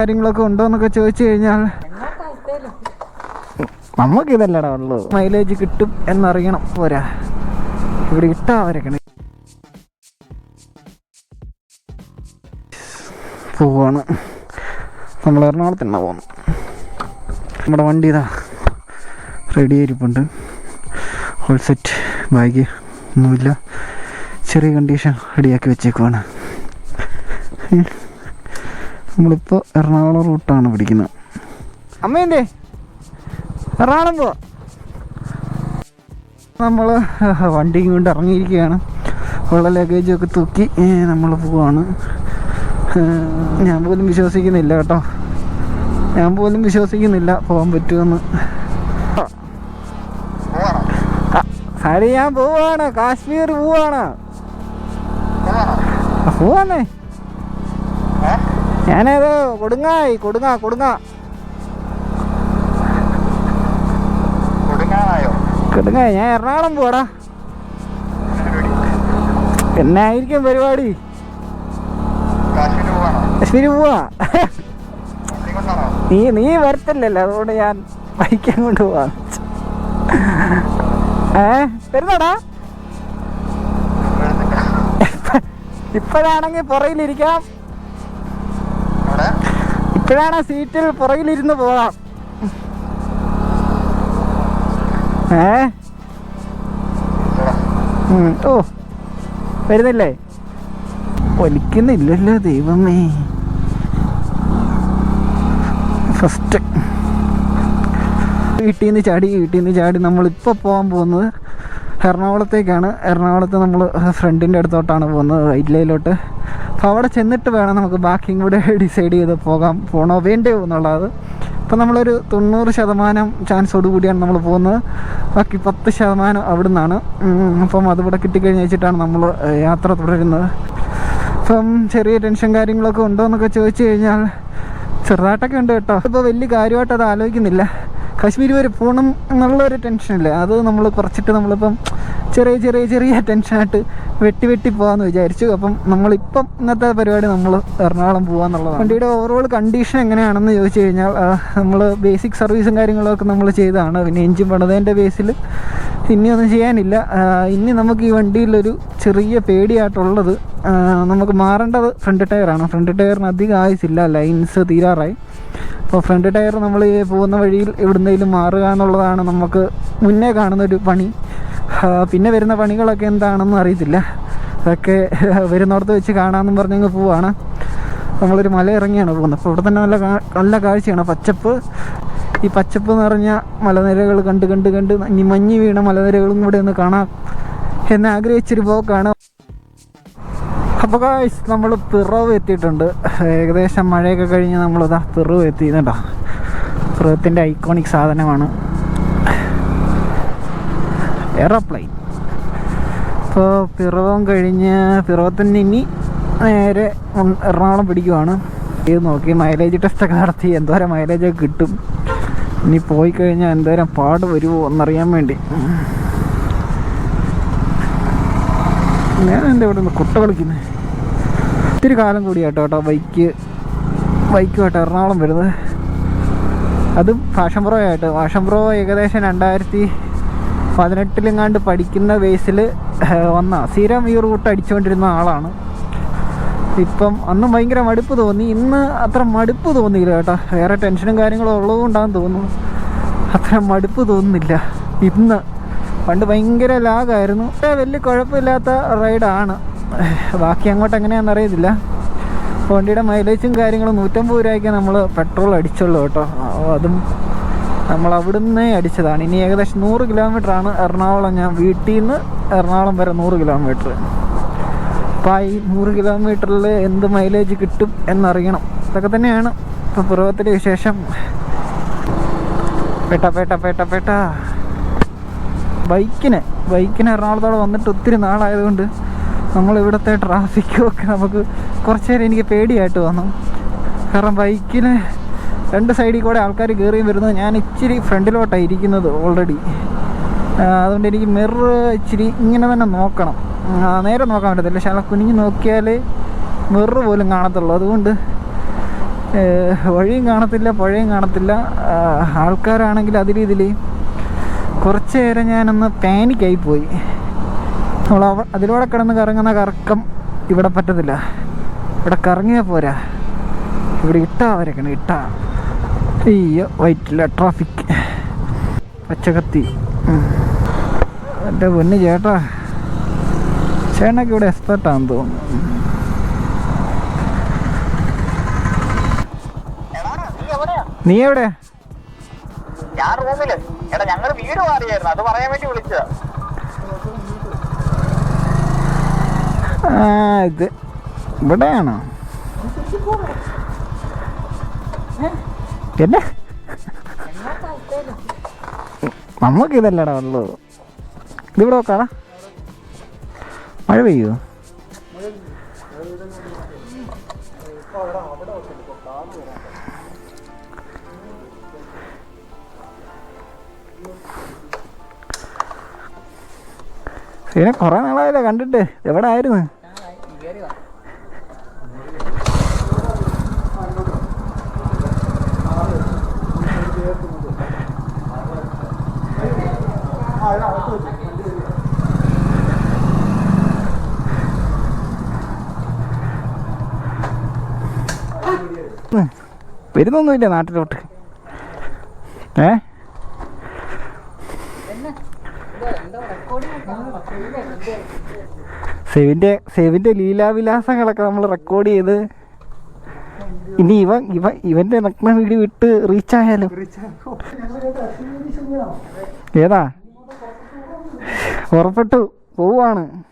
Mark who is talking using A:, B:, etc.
A: കാര്യങ്ങളൊക്കെ ഉണ്ടോ എന്നൊക്കെ ചോദിച്ചു കഴിഞ്ഞാൽ നമുക്ക് ഇതല്ലടാ ഉള്ളൂ. മൈലേജ് കിട്ടും എന്നറിയണം. പോരാ. ഇവിടെ ഇട്ടാ വരക്കണേ. പോവാണ്. നമ്മൾ എറണാകുളത്തിനാണ് പോകുന്നു നമ്മുടെ വണ്ടി ഇതാ. റെഡി ആയിരിപ്പുണ്ട്. ഹോൾ സെറ്റ് ബാഗ് ഒന്നുമില്ല. ചെറിയ കണ്ടീഷൻ റെഡിയാക്കി വെച്ചേക്കുവാണ്. നമ്മളിപ്പോൾ എറണാകുളം റൂട്ടാണ് പിടിക്കുന്നത് അമ്മേന്റെ എറണാകുളം പോ നമ്മൾ വണ്ടിയും കൊണ്ട് ഇറങ്ങിയിരിക്കുകയാണ്. ഉള്ള ലഗേജൊക്കെ തൂക്കി നമ്മൾ പോവാണ്. ഞാൻ പോലും വിശ്വസിക്കുന്നില്ല കേട്ടോ. ഞാൻ പോലും വിശ്വസിക്കുന്നില്ല പോകാൻ പറ്റുമെന്ന്. സാരി ഞാൻ പോവാണ്. കാശ്മീർ പോവാണ്. പോവാന്നേ. ഞാനേത് കൊടുങ്ങായി കൊടുങ്ങ കൊടുങ്ങ. കൊടുങ്ങായി ഞാൻ എറണാകുളം പോടാ. എന്നായിരിക്കും പരിപാടി?
B: കാശ്മീർ
A: പോവാ. നീ നീ വരത്തില്ലല്ലോ അതുകൊണ്ട് ഞാൻ ബൈക്കും കൊണ്ട് പോവാ. ഏ വരുന്നടാ. ഇപ്പോഴാണെങ്കിൽ പുറകിലിരിക്കാം.
B: അവിടെ
A: ഇപ്പോഴാണ് സീറ്റിൽ പുറകിലിരുന്ന് പോകാം. ഏ. ഓ വരുന്നില്ലേ? ഒലിക്കുന്നില്ലല്ലോ ദൈവമേ. ഫസ്റ്റ്. വീട്ടിൽ നിന്ന് ചാടി വീട്ടിൽ നിന്ന് ചാടി നമ്മളിപ്പോൾ പോകാൻ പോകുന്നത് എറണാകുളത്തേക്കാണ്. എറണാകുളത്ത് നമ്മൾ ഫ്രണ്ടിന്റെ അടുത്തോട്ടാണ് പോകുന്നത് വൈറ്റ് ലൈനിലോട്ട് അപ്പോൾ അവിടെ ചെന്നിട്ട് വേണം നമുക്ക് ബാക്കിയും കൂടെ ഡിസൈഡ് ചെയ്ത് പോകാം പോകണോ വേണ്ടയോ എന്നുള്ളത്. അപ്പോൾ നമ്മളൊരു തൊണ്ണൂറ് ശതമാനം ചാൻസോട് കൂടിയാണ് നമ്മൾ പോകുന്നത്. ബാക്കി പത്ത് ശതമാനം അവിടെ നിന്നാണ് അപ്പം അതിവിടെ കിട്ടിക്കഴിഞ്ഞ് വെച്ചിട്ടാണ് നമ്മൾ യാത്ര തുടരുന്നത്. അപ്പം ചെറിയ ടെൻഷൻ കാര്യങ്ങളൊക്കെ ഉണ്ടോ എന്നൊക്കെ ചോദിച്ചു കഴിഞ്ഞാൽ ചെറുതായിട്ടൊക്കെ ഉണ്ട് കേട്ടോ. ഇപ്പോൾ വലിയ കാര്യമായിട്ട് അത് ആലോചിക്കുന്നില്ല. കാശ്മീർ വരെ പോകണം എന്നുള്ളൊരു ടെൻഷനില്ല. അത് നമ്മൾ കുറച്ചിട്ട് നമ്മളിപ്പം ചെറിയ ചെറിയ ചെറിയ ടെൻഷനായിട്ട് വെട്ടി വെട്ടി പോകാമെന്ന് വിചാരിച്ചു. അപ്പം നമ്മളിപ്പം ഇന്നത്തെ പരിപാടി നമ്മൾ എറണാകുളം പോകാന്നുള്ളതാണ് വണ്ടിയുടെ ഓവറോൾ കണ്ടീഷൻ എങ്ങനെയാണെന്ന് ചോദിച്ചു കഴിഞ്ഞാൽ നമ്മൾ ബേസിക് സർവീസും കാര്യങ്ങളൊക്കെ നമ്മൾ ചെയ്തതാണ്. പിന്നെ എഞ്ചിൻ പണിതേന്റെ ബേസിൽ ഇനിയൊന്നും ചെയ്യാനില്ല. ഇനി നമുക്ക് ഈ വണ്ടിയിലൊരു ചെറിയ പേടിയായിട്ടുള്ളത് നമുക്ക് മാറേണ്ടത് ഫ്രണ്ട് ടയറാണ് ഫ്രണ്ട് ടയറിന് അധികം ആയുസില്ല ലൈൻസ് തീരാറായി. അപ്പോൾ ഫ്രണ്ട് ടയർ നമ്മൾ പോകുന്ന വഴിയിൽ എവിടുന്നേലും മാറുക എന്നുള്ളതാണ് നമുക്ക് മുന്നേ കാണുന്നൊരു പണി. പിന്നെ വരുന്ന പണികളൊക്കെ എന്താണെന്ന് അറിയത്തില്ല. അതൊക്കെ വരുന്നിടത്ത് വെച്ച് കാണാമെന്നും പറഞ്ഞങ്ങ് പോവാണ്. നമ്മളൊരു മല ഇറങ്ങിയാണ് പോകുന്നത്. അപ്പോൾ ഇവിടെ തന്നെ നല്ല നല്ല കാഴ്ചയാണ്. പച്ചപ്പ്. ഈ പച്ചപ്പ് നിറഞ്ഞ മലനിരകൾ കണ്ട് കണ്ട് കണ്ട് ഇനി മഞ്ഞ് വീണ മലനിരകളും കൂടെ ഒന്ന് കാണാം എന്ന് ആഗ്രഹിച്ചൊരു പോക്കാണ്. അപ്പോൾ കാശ് നമ്മൾ പിറവ് എത്തിയിട്ടുണ്ട്. ഏകദേശം മഴയൊക്കെ കഴിഞ്ഞ് നമ്മളിതാ പിറവ് എത്തിയിരുന്നുണ്ടോ പിറവത്തിന്റെ ഐക്കോണിക് സാധനമാണ്. എയറോപ്ലെയിൻ ഇപ്പോൾ പിറവം കഴിഞ്ഞ് പിറവത്തിന് ഇനി നേരെ എറണാകുളം പിടിക്കുവാണ്. ഇത് നോക്കി മൈലേജ് ടെസ്റ്റൊക്കെ നടത്തി എന്തോരം മൈലേജൊക്കെ കിട്ടും. ഇനി പോയി കഴിഞ്ഞാൽ എന്തോരം പാട് വരുമോ എന്നറിയാൻ വേണ്ടി. ഞാൻ എന്റെ ഇവിടെ നിന്ന് കുട്ട കളിക്കുന്നത് ഒത്തിരി കാലം കൂടിയാട്ടോ കേട്ടോ ബൈക്ക് ബൈക്കുമായിട്ട് എറണാകുളം വരുന്നത്. അതും ഫാഷൻ പ്രോ ആയിട്ട് ഫാഷൻ പ്രോ ഏകദേശം രണ്ടായിരത്തി പതിനെട്ടിലെങ്ങാണ്ട് പഠിക്കുന്ന ബേസിൽ വന്ന സ്ഥിരം ഈ റൂട്ട് അടിച്ചുകൊണ്ടിരുന്ന ആളാണ്. ഇപ്പം അന്ന് ഭയങ്കര മടുപ്പ് തോന്നി. ഇന്ന് അത്ര മടുപ്പ് തോന്നിയില്ല കേട്ടോ. വേറെ ടെൻഷനും കാര്യങ്ങളും ഉള്ളതുകൊണ്ടാണെന്ന് തോന്നുന്നു. അത്ര മടുപ്പ് തോന്നുന്നില്ല. ഇന്ന് പണ്ട് ഭയങ്കര ലാഗായിരുന്നു. വലിയ കുഴപ്പമില്ലാത്ത റൈഡാണ്. ബാക്കി അങ്ങോട്ട് എങ്ങനെയാണെന്ന് അറിയത്തില്ല. വണ്ടിയുടെ മൈലേജും കാര്യങ്ങളും നൂറ്റമ്പത് രൂപയ്ക്ക് നമ്മൾ പെട്രോൾ അടിച്ചുള്ളൂ കേട്ടോ. അതും നമ്മൾ അവിടുന്ന് അടിച്ചതാണ്. ഇനി ഏകദേശം നൂറ് കിലോമീറ്റർ ആണ് എറണാകുളം ഞാൻ വീട്ടിൽ നിന്ന് എറണാകുളം വരെ നൂറ് കിലോമീറ്റർ അപ്പോൾ ഈ നൂറ് കിലോമീറ്ററിൽ എന്ത് മൈലേജ് കിട്ടും എന്നറിയണം. ഇതൊക്കെ തന്നെയാണ്. ഇപ്പോൾ പുറവത്തിന്റെ വിശേഷം. പേട്ട പേട്ട പേട്ട പേട്ട. ബൈക്കിന് ബൈക്കിന് എറണാകുളത്തോടെ വന്നിട്ട് ഒത്തിരി നാളായതുകൊണ്ട് നമ്മൾ ഇവിടുത്തെ ട്രാഫിക്കും ഒക്കെ നമുക്ക് കുറച്ച് നേരം എനിക്ക് പേടിയായിട്ട് വന്നു. കാരണം ബൈക്കിന് രണ്ട് സൈഡിൽ കൂടെ ആൾക്കാർ കയറി വരുന്നത് ഞാൻ ഇച്ചിരി ഫ്രണ്ടിലോട്ടാണ് ഇരിക്കുന്നത് ഓൾറെഡി അതുകൊണ്ട് എനിക്ക് മിറർ ഇച്ചിരി ഇങ്ങനെ തന്നെ നോക്കണം. നേരെ നോക്കാൻ പറ്റത്തില്ല. പക്ഷേ അല്ല കുനിഞ്ഞ് നോക്കിയാൽ മിറർ പോലും കാണത്തുള്ളൂ. അതുകൊണ്ട് വഴിയും കാണത്തില്ല പുഴയും കാണത്തില്ല. ആൾക്കാരാണെങ്കിൽ അതിലിതിൽ കുറച്ച് നേരം ഞാനൊന്ന് പാനിക്കായി പോയി. നമ്മൾ അതിലൂടെ കിടന്ന് കറങ്ങുന്ന കറക്കം ഇവിടെ പറ്റത്തില്ല. ഇവിടെ കറങ്ങിയാൽ പോരാ. ഇവിടെ ഇട്ടാ വരക്കണം ഇട്ടാ. അയ്യോ വൈറ്റില്ല ട്രാഫിക് പച്ചക്കത്തി. എന്റെ പൊന്ന് ചേട്ടാ. ചേട്ടനൊക്കെ ഇവിടെ എക്സ്പെർട്ടാണെന്ന് തോന്നുന്നു.
B: നീ എവിടെയാ
A: നീ എവിടെ?
B: ഞാൻ റൂമിൽ. എടാ ഞങ്ങൾ വീട് മാറിയായിരുന്നു. അത് പറയാൻ വേണ്ടി വിളിച്ചതാ.
A: ആ ഇത് ഇവിടെയാണോ? പിന്നെ? നമുക്ക് ഇതല്ലടാ ഉള്ളത് ഇതിവിടെ നോക്കാടാ. മഴ പെയ്യോ? പിന്നെ കുറെ നാളായില്ല കണ്ടിട്ട്. എവിടെ ആയിരുന്നു വരുന്നൊന്നുമില്ല നാട്ടിലോട്ട്. ഏ? സെവിന്റെ സെവിന്റെ ലീലാവിലാസങ്ങളൊക്കെ നമ്മൾ റെക്കോർഡ് ചെയ്ത് ഇനി ഇവൻ ഇവ ഇവന്റെ നഗ്ന വീഡിയോ ഇട്ട് റീച്ച് ആയാലോ? ഏതാ? ഉറപ്പെട്ടു പോവാണ്.